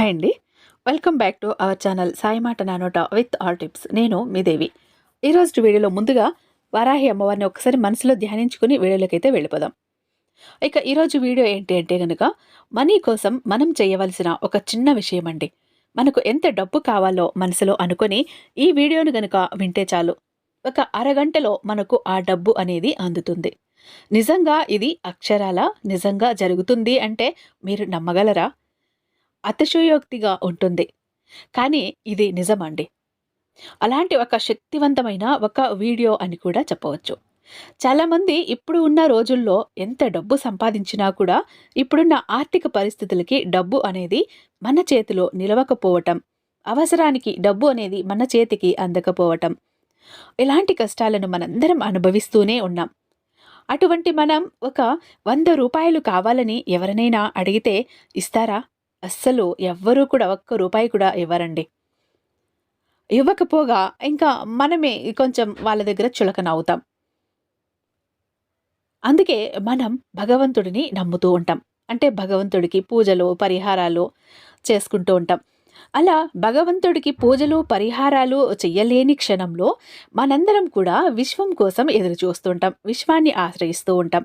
Hi అండి. Welcome back to our channel Sai మాట నానోట విత్ ఆల్ టిప్స్ నేను మీ దేవి. ఈరోజు వీడియోలో ముందుగా వారాహి అమ్మవారిని ఒకసారి మనసులో ధ్యానించుకుని వీడియోలోకి అయితే వెళ్ళిపోదాం. ఇక ఈరోజు వీడియో ఏంటి అంటే కనుక మనీ కోసం మనం చేయవలసిన ఒక చిన్న విషయం అండి. మనకు ఎంత డబ్బు కావాలో మనసులో అనుకొని ఈ వీడియోను గనుక వింటే చాలు. ఒక అరగంటలో మనకు ఆ డబ్బు అనేది అందుతుంది. నిజంగా ఇది అక్షరాల? నిజంగా జరుగుతుంది అంటే మీరు నమ్మగలరా? అతిశయోక్తిగా ఉంటుంది. కానీ ఇది నిజమండి. అలాంటి ఒక శక్తివంతమైన ఒక వీడియో అని కూడా చెప్పవచ్చు. చాలామంది ఇప్పుడు ఉన్న రోజుల్లో ఎంత డబ్బు సంపాదించినా కూడా ఇప్పుడున్న ఆర్థిక పరిస్థితులకి డబ్బు అనేది మన చేతిలో నిలవకపోవటం అవసరానికి డబ్బు అనేది మన చేతికి అందకపోవటం ఇలాంటి కష్టాలను మనందరం అనుభవిస్తూనే ఉన్నాం. అటువంటి మనం ఒక వంద రూపాయలు కావాలని ఎవరినైనా అడిగితే ఇస్తారా? అస్సలు ఎవ్వరూ కూడా ఒక్క రూపాయి కూడా ఇవ్వరండి. ఇవ్వకపోగా ఇంకా మనమే కొంచెం వాళ్ళ దగ్గర చులకన అవుతాం. అందుకే మనం భగవంతుడిని నమ్ముతూ ఉంటాం. అంటే భగవంతుడికి పూజలు పరిహారాలు చేసుకుంటూ ఉంటాం. అలా భగవంతుడికి పూజలు పరిహారాలు చెయ్యలేని క్షణంలో మనందరం కూడా విశ్వం కోసం ఎదురు చూస్తుంటాం విశ్వాన్ని ఆశ్రయిస్తూ ఉంటాం.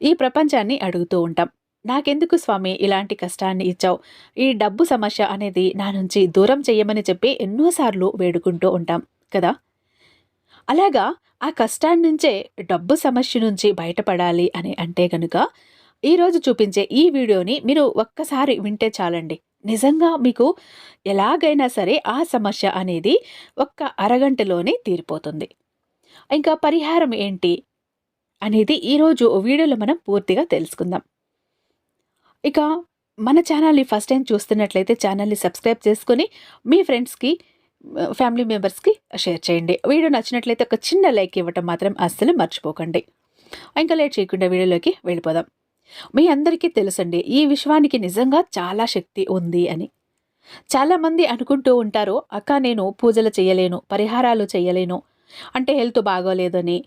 ఈ ప్రపంచాన్ని అడుగుతూ ఉంటాం. నాకెందుకు స్వామి ఇలాంటి కష్టాన్ని ఇచ్చావు? ఈ డబ్బు సమస్య అనేది నా నుంచి దూరం చేయమని చెప్పి ఎన్నోసార్లు వేడుకుంటూ ఉంటాం కదా? అలాగా ఆ కష్టాన్ని నుంచే డబ్బు సమస్య నుంచి బయటపడాలి అని అంటే గనుక ఈరోజు చూపించే ఈ వీడియోని మీరు ఒక్కసారి వింటే చాలండి. నిజంగా మీకు ఎలాగైనా సరే ఆ సమస్య అనేది ఒక్క అరగంటలోనే తీరిపోతుంది. ఇంకా పరిహారం ఏంటి అనేది ఈరోజు వీడియోలో మనం పూర్తిగా తెలుసుకుందాం. ఇక మన ఛానల్ని ఫస్ట్ టైం చూస్తున్నట్లయితే ఛానల్ని సబ్స్క్రైబ్ చేసుకొని మీ ఫ్రెండ్స్కి ఫ్యామిలీ మెంబర్స్కి షేర్ చేయండి. వీడియో నచ్చినట్లయితే ఒక చిన్న లైక్ ఇవ్వటం మాత్రం అస్సలు మర్చిపోకండి. ఇంకా లేట్ చేయకుండా వీడియోలోకి వెళ్ళిపోదాం. మీ అందరికీ తెలుసండి ఈ విశ్వానికి నిజంగా చాలా శక్తి ఉంది అని. చాలామంది అనుకుంటూ ఉంటారు అక్క నేను పూజలు చేయలేను పరిహారాలు చేయలేను అంటే హెల్త్ బాగోలేదని.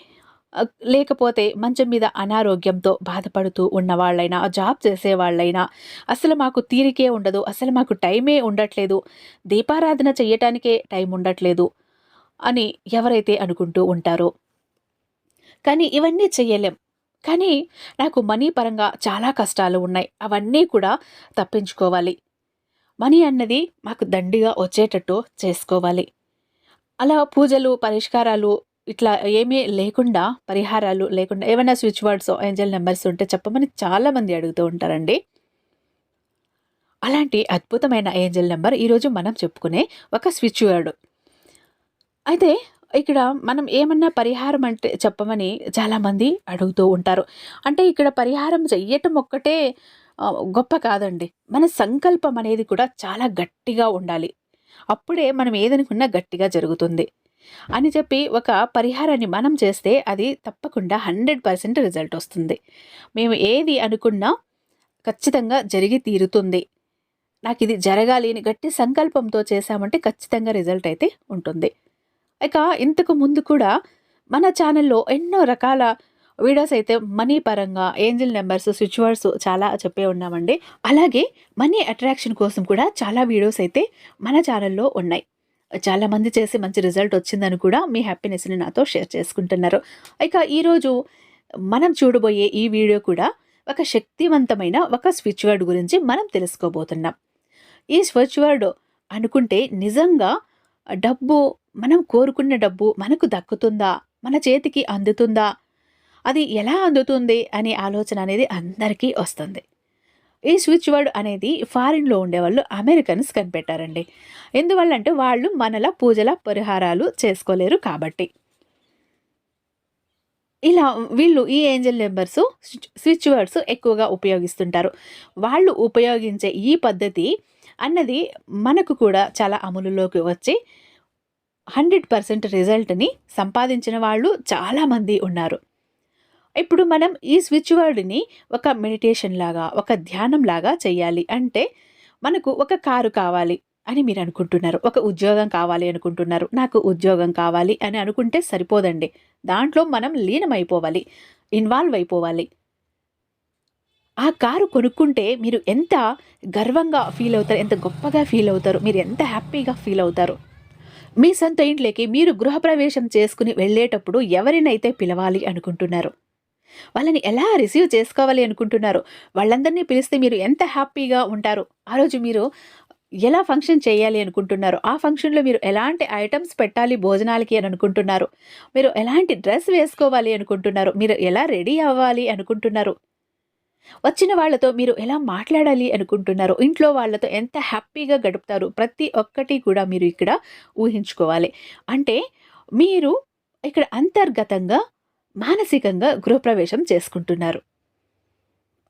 లేకపోతే మంచం మీద అనారోగ్యంతో బాధపడుతూ ఉన్నవాళ్ళైనా జాబ్ చేసేవాళ్ళైనా అసలు మాకు తీరికే ఉండదు అసలు మాకు టైమే ఉండట్లేదు దీపారాధన చేయటానికే టైం ఉండట్లేదు అని ఎవరైతే అనుకుంటూ ఉంటారో. కానీ ఇవన్నీ చెయ్యలేం. కానీ నాకు మనీ పరంగా చాలా కష్టాలు ఉన్నాయి. అవన్నీ కూడా తప్పించుకోవాలి. మనీ అన్నది మాకు దండిగా వచ్చేటట్టు చేసుకోవాలి. అలా పూజలు పరిష్కారాలు ఇట్లా ఏమీ లేకుండా పరిహారాలు లేకుండా ఏమైనా స్విచ్ వర్డ్స్ ఏంజల్ నెంబర్స్ ఉంటే చెప్పమని చాలామంది అడుగుతూ ఉంటారండి. అలాంటి అద్భుతమైన ఏంజల్ నెంబర్ ఈరోజు మనం చెప్పుకునే ఒక స్విచ్ వర్డ్ అయితే ఇక్కడ మనం ఏమన్నా పరిహారం అంటే చెప్పమని చాలామంది అడుగుతూ ఉంటారు. అంటే ఇక్కడ పరిహారం చెయ్యటం ఒక్కటే గొప్ప కాదండి. మన సంకల్పం అనేది కూడా చాలా గట్టిగా ఉండాలి. అప్పుడే మనం ఏదనుకున్నా గట్టిగా జరుగుతుంది. అని చెప్పి ఒక పరిహారాన్ని మనం చేస్తే అది తప్పకుండా హండ్రెడ్ పర్సెంట్ రిజల్ట్ వస్తుంది. మేము ఏది అనుకున్నా ఖచ్చితంగా జరిగి తీరుతుంది. నాకు ఇది జరగాలి అని గట్టి సంకల్పంతో చేశామంటే ఖచ్చితంగా రిజల్ట్ అయితే ఉంటుంది. ఇక ఇంతకు ముందు కూడా మన ఛానల్లో ఎన్నో రకాల వీడియోస్ అయితే మనీ పరంగా ఏంజిల్ నెంబర్స్ స్విచ్ వర్డ్స్ చాలా చెప్పే ఉన్నామండి. అలాగే మనీ అట్రాక్షన్ కోసం కూడా చాలా వీడియోస్ అయితే మన ఛానల్లో ఉన్నాయి. చాలామంది చేసి మంచి రిజల్ట్ వచ్చిందని కూడా మీ హ్యాపీనెస్ని నాతో షేర్ చేసుకుంటున్నారు. ఇక ఈరోజు మనం చూడబోయే ఈ వీడియో కూడా ఒక శక్తివంతమైన ఒక స్విచ్ వర్డ్ గురించి మనం తెలుసుకోబోతున్నాం. ఈ స్విచ్ వర్డ్ అనుకుంటే నిజంగా డబ్బు మనం కోరుకున్న డబ్బు మనకు దక్కుతుందా? మన చేతికి అందుతుందా? అది ఎలా అందుతుంది? అనే ఆలోచన అనేది అందరికీ వస్తుంది. ఈ స్విచ్ వర్డ్ అనేది ఫారిన్లో ఉండేవాళ్ళు అమెరికన్స్ కనిపెట్టారండి. ఎందువల్ల అంటే వాళ్ళు మనల పూజల పరిహారాలు చేసుకోలేరు కాబట్టి. ఇలా వీళ్ళు ఈ ఏంజల్ నెంబర్స్ స్విచ్ వర్డ్స్ ఎక్కువగా ఉపయోగిస్తుంటారు. వాళ్ళు ఉపయోగించే ఈ పద్ధతి అన్నది మనకు కూడా చాలా అమలులోకి వచ్చి హండ్రెడ్ పర్సెంట్ రిజల్ట్ని సంపాదించిన వాళ్ళు చాలామంది ఉన్నారు. ఇప్పుడు మనం ఈ స్విచ్ వర్డ్ని ఒక మెడిటేషన్ లాగా ఒక ధ్యానం లాగా చేయాలి అంటే మనకు ఒక కారు కావాలి అని మీరు అనుకుంటున్నారు. ఒక ఉద్యోగం కావాలి అనుకుంటున్నారు. నాకు ఉద్యోగం కావాలి అని అనుకుంటే సరిపోదండి. దాంట్లో మనం లీనమైపోవాలి ఇన్వాల్వ్ అయిపోవాలి. ఆ కారు కొనుక్కుంటే మీరు ఎంత గర్వంగా ఫీల్ అవుతారు ఎంత గొప్పగా ఫీల్ అవుతారు మీరు ఎంత హ్యాపీగా ఫీల్ అవుతారు. మీ సొంత ఇంట్లోకి మీరు గృహప్రవేశం చేసుకుని వెళ్ళేటప్పుడు ఎవరినైతే పిలవాలి అనుకుంటున్నారు? వాళ్ళని ఎలా రిసీవ్ చేసుకోవాలి అనుకుంటున్నారు వాళ్ళందరినీ పిలిస్తే మీరు ఎంత హ్యాపీగా ఉంటారు ఆ రోజు మీరు ఎలా ఫంక్షన్ చేయాలి అనుకుంటున్నారు ఆ ఫంక్షన్లో మీరు ఎలాంటి ఐటమ్స్ పెట్టాలి భోజనాలకి అని అనుకుంటున్నారు మీరు ఎలాంటి డ్రెస్ వేసుకోవాలి అనుకుంటున్నారు మీరు ఎలా రెడీ అవ్వాలి అనుకుంటున్నారు వచ్చిన వాళ్ళతో మీరు ఎలా మాట్లాడాలి అనుకుంటున్నారు ఇంట్లో వాళ్ళతో ఎంత హ్యాపీగా గడుపుతారు ప్రతి ఒక్కటి కూడా మీరు ఇక్కడ ఊహించుకోవాలి. అంటే మీరు ఇక్కడ అంతర్గతంగా మానసికంగా గృహప్రవేశం చేసుకుంటున్నారు.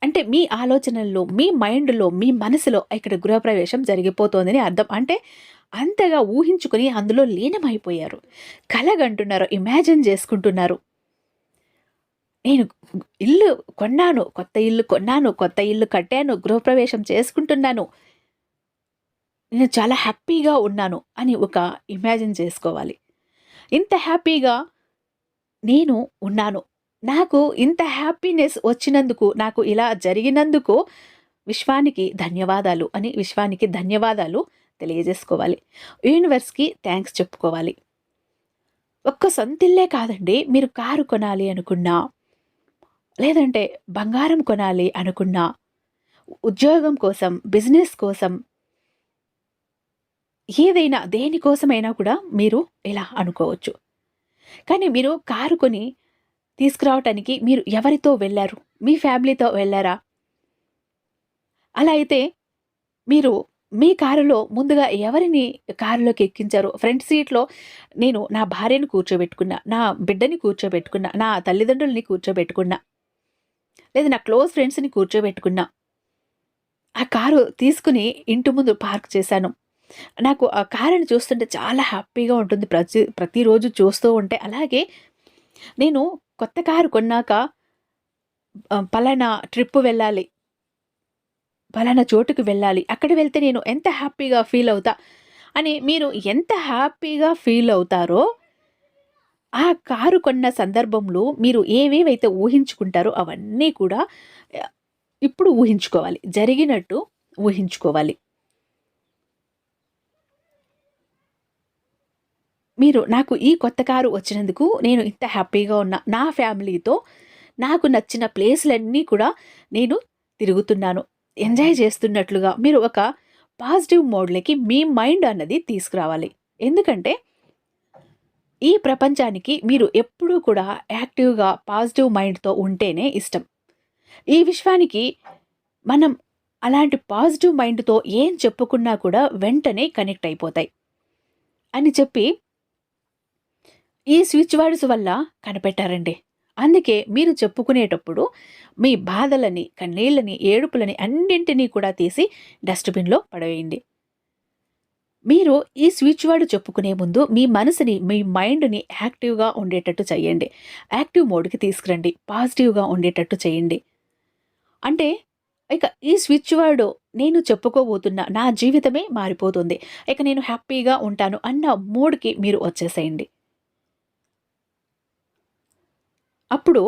అంటే మీ ఆలోచనల్లో మీ మైండ్లో మీ మనసులో ఇక్కడ గృహప్రవేశం జరిగిపోతోందని అర్థం. అంటే అంతగా ఊహించుకొని అందులో లీనమైపోయారు. కలగంటున్నారు ఇమాజిన్ చేసుకుంటున్నారు. నేను ఇల్లు కొన్నాను కొత్త ఇల్లు కొన్నాను కొత్త ఇల్లు కట్టాను గృహప్రవేశం చేసుకుంటున్నాను. నేను చాలా హ్యాపీగా ఉన్నాను అని ఒక ఇమాజిన్ చేసుకోవాలి. ఇంత హ్యాపీగా నేను ఉన్నాను. నాకు ఇంత హ్యాపీనెస్ వచ్చినందుకు నాకు ఇలా జరిగినందుకు విశ్వానికి ధన్యవాదాలు అని విశ్వానికి ధన్యవాదాలు తెలియజేసుకోవాలి. యూనివర్స్కి థ్యాంక్స్ చెప్పుకోవాలి. ఒక్క సొంతిల్లే కాదండి మీరు కారు కొనాలి అనుకున్నా లేదంటే బంగారం కొనాలి అనుకున్నా ఉద్యోగం కోసం బిజినెస్ కోసం ఏదైనా దేనికోసమైనా కూడా మీరు ఇలా అనుకోవచ్చు. కానీ మీరు కారు కొని తీసుకురావటానికి మీరు ఎవరితో వెళ్ళారు? మీ ఫ్యామిలీతో వెళ్ళారా? అలా అయితే మీరు మీ కారులో ముందుగా ఎవరిని కారులోకి ఎక్కించారు? ఫ్రంట్ సీట్లో నేను నా భార్యను కూర్చోబెట్టుకున్నా నా బిడ్డని కూర్చోబెట్టుకున్నా నా తల్లిదండ్రుల్ని కూర్చోబెట్టుకున్నా లేదా నా క్లోజ్ ఫ్రెండ్స్ని కూర్చోబెట్టుకున్నా ఆ కారు తీసుకుని ఇంటి ముందు పార్క్ చేశాను. నాకు ఆ కారుని చూస్తుంటే చాలా హ్యాపీగా ఉంటుంది ప్రతి ప్రతిరోజు చూస్తూ ఉంటే. అలాగే నేను కొత్త కారు కొన్నాక పలానా ట్రిప్ వెళ్ళాలి. పలానా చోటుకు వెళ్ళాలి. అక్కడ వెళ్తే నేను ఎంత హ్యాపీగా ఫీల్ అవుతా అని మీరు ఎంత హ్యాపీగా ఫీల్ అవుతారో ఆ కారు కొన్న సందర్భంలో మీరు ఏవేవైతే ఊహించుకుంటారో అవన్నీ కూడా ఇప్పుడు ఊహించుకోవాలి. జరిగినట్టు ఊహించుకోవాలి. మీరు నాకు ఈ కొత్త కారు వచ్చినందుకు నేను ఇంత హ్యాపీగా ఉన్నా. నా ఫ్యామిలీతో నాకు నచ్చిన ప్లేస్లన్నీ కూడా నేను తిరుగుతున్నాను. ఎంజాయ్ చేస్తున్నట్లుగా మీరు ఒక పాజిటివ్ మోడ్లోకి మీ మైండ్ అన్నది తీసుకురావాలి. ఎందుకంటే ఈ ప్రపంచానికి మీరు ఎప్పుడూ కూడా యాక్టివ్గా పాజిటివ్ మైండ్తో ఉంటేనే ఇష్టం. ఈ విశ్వానికి మనం అలాంటి పాజిటివ్ మైండ్తో ఏం చెప్పుకున్నా కూడా వెంటనే కనెక్ట్ అయిపోతాయి. అని చెప్పి ఈ స్విచ్ వర్డ్స్ వల్ల కనిపెట్టారండి. అందుకే మీరు చెప్పుకునేటప్పుడు మీ బాధలని కన్నీళ్ళని ఏడుపులని అన్నింటినీ కూడా తీసి డస్ట్బిన్లో పడవేయండి. మీరు ఈ స్విచ్ వర్డ్ చెప్పుకునే ముందు మీ మనసుని మీ మైండ్ని యాక్టివ్గా ఉండేటట్టు చేయండి. యాక్టివ్ మోడ్కి తీసుకురండి. పాజిటివ్గా ఉండేటట్టు చేయండి. అంటే ఇక ఈ స్విచ్ వర్డ్ నేను చెప్పుకోబోతున్న నా జీవితమే మారిపోతుంది. ఇక నేను హ్యాపీగా ఉంటాను అన్న మూడ్కి మీరు వచ్చేసేయండి. అప్పుడు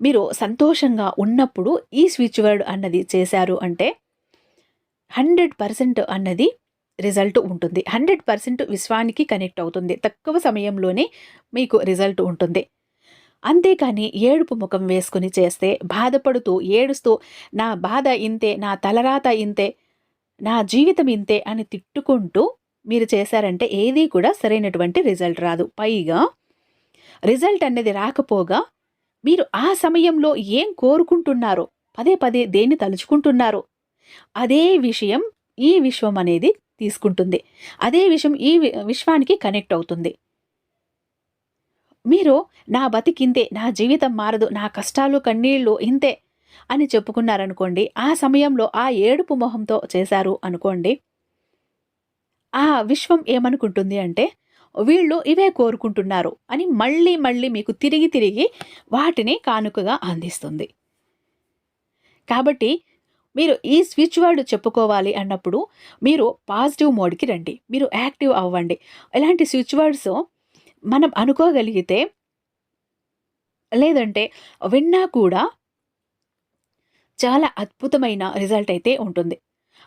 మీరు సంతోషంగా ఉన్నప్పుడు ఈ స్విచ్ వర్డ్ అన్నది చేశారు అంటే హండ్రెడ్ పర్సెంట్ అన్నది రిజల్ట్ ఉంటుంది. హండ్రెడ్ పర్సెంట్ విశ్వానికి కనెక్ట్ అవుతుంది. తక్కువ సమయంలోనే మీకు రిజల్ట్ ఉంటుంది. అంతేకాని ఏడుపు ముఖం వేసుకుని చేస్తే బాధపడుతూ ఏడుస్తూ నా బాధ ఇంతే నా తలరాత ఇంతే నా జీవితం ఇంతే అని తిట్టుకుంటూ మీరు చేశారంటే ఏదీ కూడా సరైనటువంటి రిజల్ట్ రాదు. పైగా రిజల్ట్ అనేది రాకపోగా మీరు ఆ సమయంలో ఏం కోరుకుంటున్నారో పదే పదే దేన్ని తలుచుకుంటున్నారో అదే విషయం ఈ విశ్వం అనేది తీసుకుంటుంది. అదే విషయం ఈ విశ్వానికి కనెక్ట్ అవుతుంది. మీరు నా బతికింతే నా జీవితం మారదు నా కష్టాలు కన్నీళ్ళు ఇంతే అని చెప్పుకున్నారనుకోండి ఆ సమయంలో ఆ ఏడుపు మొహంతో చేశారు అనుకోండి ఆ విశ్వం ఏమనుకుంటుంది అంటే వీళ్ళు ఇవే కోరుకుంటున్నారు అని మళ్ళీ మళ్ళీ మీకు తిరిగి తిరిగి వాటిని కానుకగా అందిస్తుంది. కాబట్టి మీరు ఈ స్విచ్ వర్డ్ చెప్పుకోవాలి అన్నప్పుడు మీరు పాజిటివ్ మోడ్కి రండి. మీరు యాక్టివ్ అవ్వండి. ఇలాంటి స్విచ్ వర్డ్స్ మనం అనుకోగలిగితే లేదంటే విన్నా కూడా చాలా అద్భుతమైన రిజల్ట్ అయితే ఉంటుంది.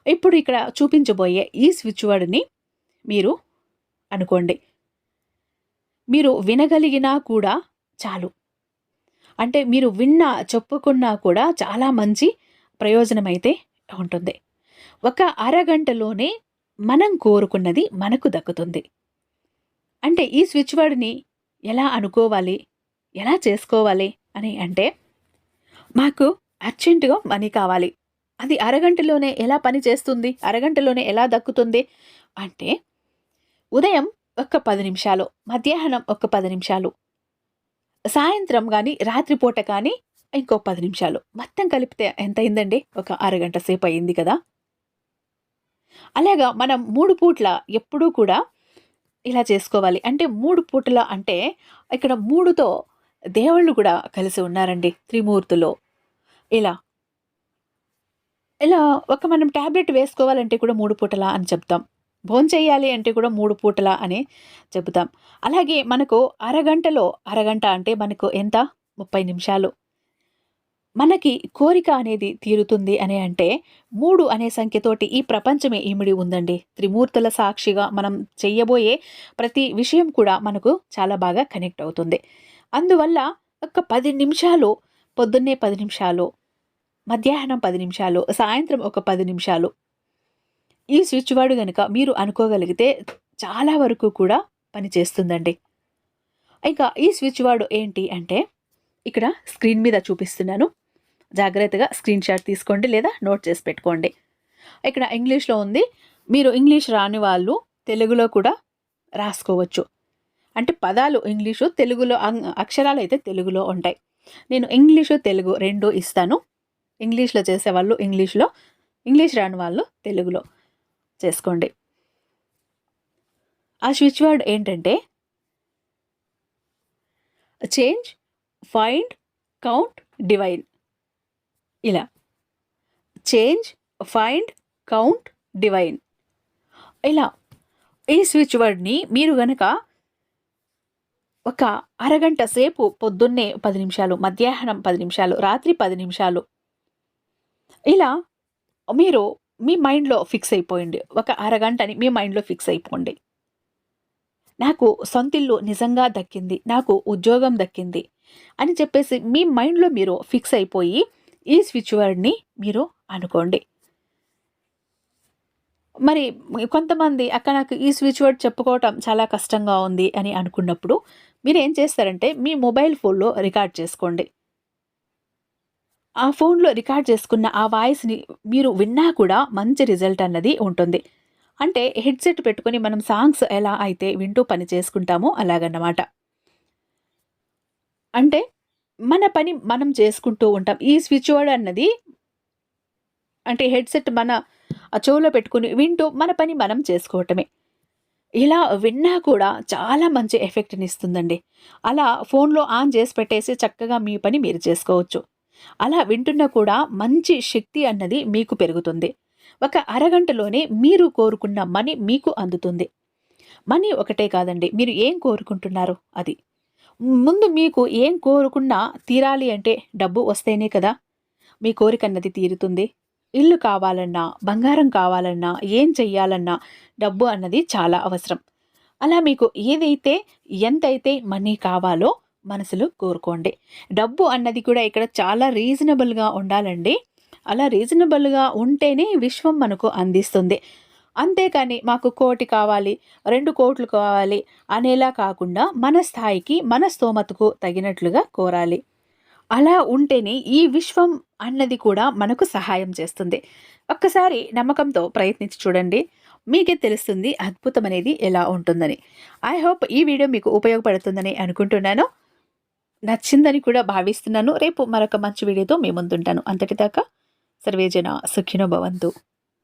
ఇప్పుడు ఇక్కడ చూపించబోయే ఈ స్విచ్ వర్డ్ని మీరు అనుకోండి. మీరు వినగలిగినా కూడా చాలు. అంటే మీరు విన్నా చెప్పుకున్నా కూడా చాలా మంచి ప్రయోజనం అయితే ఉంటుంది. ఒక అరగంటలోనే మనం కోరుకున్నది మనకు దక్కుతుంది. అంటే ఈ స్విచ్ వర్డ్ని ఎలా అనుకోవాలి? ఎలా చేసుకోవాలి? అని అంటే మాకు అర్జెంటుగా మనీ కావాలి. అది అరగంటలోనే ఎలా పని చేస్తుంది అరగంటలోనే ఎలా దక్కుతుంది? అంటే ఉదయం ఒక్క పది నిమిషాలు మధ్యాహ్నం ఒక్క పది నిమిషాలు సాయంత్రం కానీ రాత్రిపూట కానీ ఇంకో పది నిమిషాలు. మొత్తం కలిపితే ఎంత అయిందండి? ఒక అరగంట సేపు అయింది కదా? అలాగా మనం మూడు పూట్ల ఎప్పుడూ కూడా ఇలా చేసుకోవాలి. అంటే మూడు పూటల అంటే ఇక్కడ మూడుతో దేవుళ్ళు కూడా కలిసి ఉన్నారండి త్రిమూర్తులు. ఇలా. ఇలా ఒక మనం ట్యాబ్లెట్ వేసుకోవాలంటే కూడా మూడు పూటలా అని చెప్తాం. భోంచేయాలి అంటే కూడా మూడు పూటలా అని చెబుతాం. అలాగే మనకు అరగంటలో అరగంట అంటే మనకు ఎంత? ముప్పై నిమిషాలు. మనకి కోరిక అనేది తీరుతుంది అని అంటే మూడు అనే సంఖ్యతోటి ఈ ప్రపంచమే ఇమిడి ఉందండి. త్రిమూర్తుల సాక్షిగా మనం చెయ్యబోయే ప్రతి విషయం కూడా మనకు చాలా బాగా కనెక్ట్ అవుతుంది. అందువల్ల ఒక పది నిమిషాలు పొద్దున్నే పది నిమిషాలు మధ్యాహ్నం పది నిమిషాలు సాయంత్రం ఒక పది నిమిషాలు ఈ స్విచ్ వాడు కనుక మీరు అనుకోగలిగితే చాలా వరకు కూడా పనిచేస్తుందండి ఇంకా ఈ స్విచ్ వాడు ఏంటి అంటే ఇక్కడ స్క్రీన్ మీద చూపిస్తున్నాను. జాగ్రత్తగా స్క్రీన్ షాట్ తీసుకోండి లేదా నోట్ చేసి పెట్టుకోండి. ఇక్కడ ఇంగ్లీష్లో ఉంది. మీరు ఇంగ్లీష్ రాని వాళ్ళు తెలుగులో కూడా రాసుకోవచ్చు. అంటే పదాలు ఇంగ్లీషు తెలుగులో అక్షరాలు అయితే తెలుగులో ఉంటాయి. నేను ఇంగ్లీషు తెలుగు రెండు ఇస్తాను. ఇంగ్లీష్లో చేసేవాళ్ళు ఇంగ్లీష్లో ఇంగ్లీష్ రాని వాళ్ళు తెలుగులో. చేసుకోండి. ఆ స్విచ్ వర్డ్ ఏంటంటే చేంజ్ ఫైండ్ కౌంట్ డివైన్. ఇలా. Change find count divine. ఇలా. ఈ స్విచ్ వర్డ్ని మీరు గనక ఒక అరగంట సేపు పొద్దున్నే పది నిమిషాలు మధ్యాహ్నం పది నిమిషాలు రాత్రి పది నిమిషాలు ఇలా మీరు మీ మైండ్లో ఫిక్స్ అయిపోయింది. ఒక అరగంటని మీ మైండ్లో ఫిక్స్ అయిపోండి. నాకు సొంతిల్లు నిజంగా దక్కింది. నాకు ఉద్యోగం దక్కింది. అని చెప్పేసి మీ మైండ్లో మీరు ఫిక్స్ అయిపోయి ఈ స్విచ్ వర్డ్ని మీరు అనుకోండి. మరి కొంతమంది అక్కడ నాకు ఈ స్విచ్ వర్డ్ చెప్పుకోవటం చాలా కష్టంగా ఉంది అని అనుకున్నప్పుడు మీరు ఏం చేస్తారంటే మీ మొబైల్ ఫోన్లో రికార్డ్ చేసుకోండి. ఆ ఫోన్లో రికార్డ్ చేసుకున్న ఆ వాయిస్ని మీరు విన్నా కూడా మంచి రిజల్ట్ అన్నది ఉంటుంది. అంటే హెడ్సెట్ పెట్టుకొని మనం సాంగ్స్ ఎలా అయితే వింటూ పని చేసుకుంటామో అలాగన్నమాట. అంటే మన పని మనం చేసుకుంటూ ఉంటాం. ఈ స్విచ్ వర్డ్ అన్నది అంటే హెడ్సెట్ మన చెవులో పెట్టుకుని వింటూ మన పని మనం చేసుకోవటమే. ఇలా విన్నా కూడా చాలా మంచి ఎఫెక్ట్ని ఇస్తుందండి. అలా ఫోన్లో ఆన్ చేసి పెట్టేసి చక్కగా మీ పని మీరు చేసుకోవచ్చు. అలా వింటున్నా కూడా మంచి శక్తి అన్నది మీకు పెరుగుతుంది. ఒక అరగంటలోనే మీరు కోరుకున్న మనీ మీకు అందుతుంది. మనీ ఒకటే కాదండి మీరు ఏం కోరుకుంటున్నారు అది. ముందు మీకు ఏం కోరుకున్నా తీరాలి అంటే డబ్బు వస్తేనే కదా. మీ కోరిక అన్నది తీరుతుంది. ఇల్లు కావాలన్నా బంగారం కావాలన్నా ఏం చెయ్యాలన్నా డబ్బు అన్నది చాలా అవసరం. అలా మీకు ఏదైతే ఎంతైతే మనీ కావాలో మనసులో కోరుకోండి. డబ్బు అన్నది కూడా ఇక్కడ చాలా రీజనబుల్గా ఉండాలండి. అలా రీజనబుల్గా ఉంటేనే విశ్వం మనకు అందిస్తుంది. అంతేకాని మాకు కోటి కావాలి రెండు కోట్లు కావాలి అనేలా కాకుండా మన స్థాయికి మన స్తోమతకు తగినట్లుగా కోరాలి. అలా ఉంటేనే ఈ విశ్వం అన్నది కూడా మనకు సహాయం చేస్తుంది. ఒక్కసారి నమ్మకంతో ప్రయత్నించి చూడండి. మీకే తెలుస్తుంది అద్భుతం అనేది ఎలా ఉంటుందని. ఐ హోప్ ఈ వీడియో మీకు ఉపయోగపడుతుందని అనుకుంటున్నాను. నచ్చిందని కూడా భావిస్తున్నాను. రేపు మరొక మంచి వీడియోతో మీ ముందుంటాను. అంతటిదాకా సర్వేజన సుఖినో భవంతు.